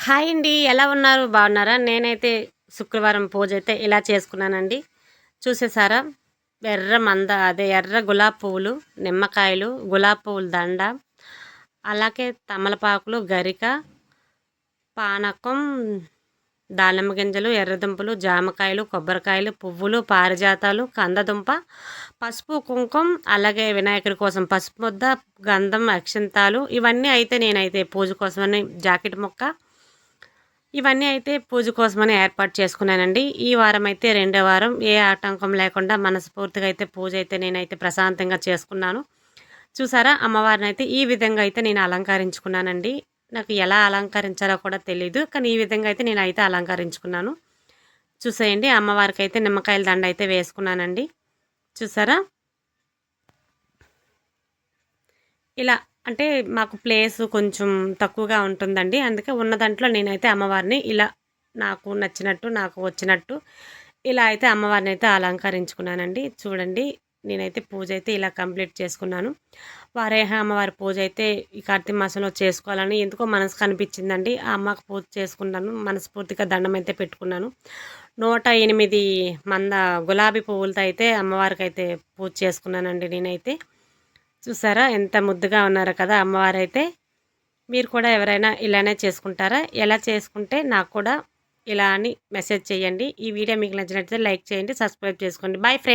Hi అండి ఎలా ఉన్నారు? బాగున్నారా? నేనైతే శుక్రవారం పూజ అయితే ఇలా చేసుకున్నానండి. చూసేసారా? ఎర్ర మంద అదే ఎర్ర గులాబ్ పువ్వులు నిమ్మకాయలు గులాబ్ పువ్వుల దండ అలాగే తమలపాకులు గరిక పానకం దానిమ్మ గింజలు ఎర్రదుంపలు జామకాయలు కొబ్బరికాయలు పువ్వులు పారిజాతాలు కందదుంప పసుపు కుంకుమ అలాగే వినాయకుడి కోసం పసుపు ముద్ద గంధం అక్షంతాలు ఇవన్నీ అయితే నేనైతే పూజ కోసమని జాకెట్ మొక్క ఇవన్నీ అయితే పూజ కోసమని ఏర్పాటు చేసుకున్నానండి. ఈ వారం అయితే రెండో వారం. ఏ ఆటంకం లేకుండా మనస్ఫూర్తిగా అయితే పూజ అయితే నేనైతే ప్రశాంతంగా చేసుకున్నాను. చూసారా? అమ్మవారిని అయితే ఈ విధంగా అయితే నేను అలంకరించుకున్నానండి. నాకు ఎలా అలంకరించాలో కూడా తెలియదు కానీ ఈ విధంగా అయితే నేను అయితే అలంకరించుకున్నాను. చూసేయండి. అమ్మవారికి అయితే నిమ్మకాయల దండ అయితే వేసుకున్నానండి. చూసారా? ఇలా అంటే మాకు ప్లేస్ కొంచెం తక్కువగా ఉంటుందండి. అందుకే ఉన్న దాంట్లో నేనైతే అమ్మవారిని ఇలా నాకు నచ్చినట్టు నాకు వచ్చినట్టు ఇలా అయితే అమ్మవారిని అయితే అలంకరించుకున్నానండి. చూడండి నేనైతే పూజ అయితే ఇలా కంప్లీట్ చేసుకున్నాను. వారేహ అమ్మవారి పూజ అయితే ఈ కార్తీక మాసంలో చేసుకోవాలని ఎందుకో మనసు కనిపించిందండి. ఆ అమ్మకు పూజ చేసుకున్నాను మనస్ఫూర్తిగా దండం అయితే పెట్టుకున్నాను. నూట ఎనిమిది మంద గులాబీ పువ్వులతో అయితే అమ్మవారికి అయితే పూజ చేసుకున్నానండి నేనైతే. చూసారా? ఎంత ముద్దుగా ఉన్నారో కదా అమ్మవారైతే. మీరు కూడా ఎవరైనా ఇలానే చేసుకుంటారా? ఎలా చేసుకుంటే నాకు కూడా ఇలా అని మెసేజ్ చేయండి. ఈ వీడియో మీకు నచ్చినట్లయితే లైక్ చేయండి సబ్స్క్రైబ్ చేసుకోండి. Boy friend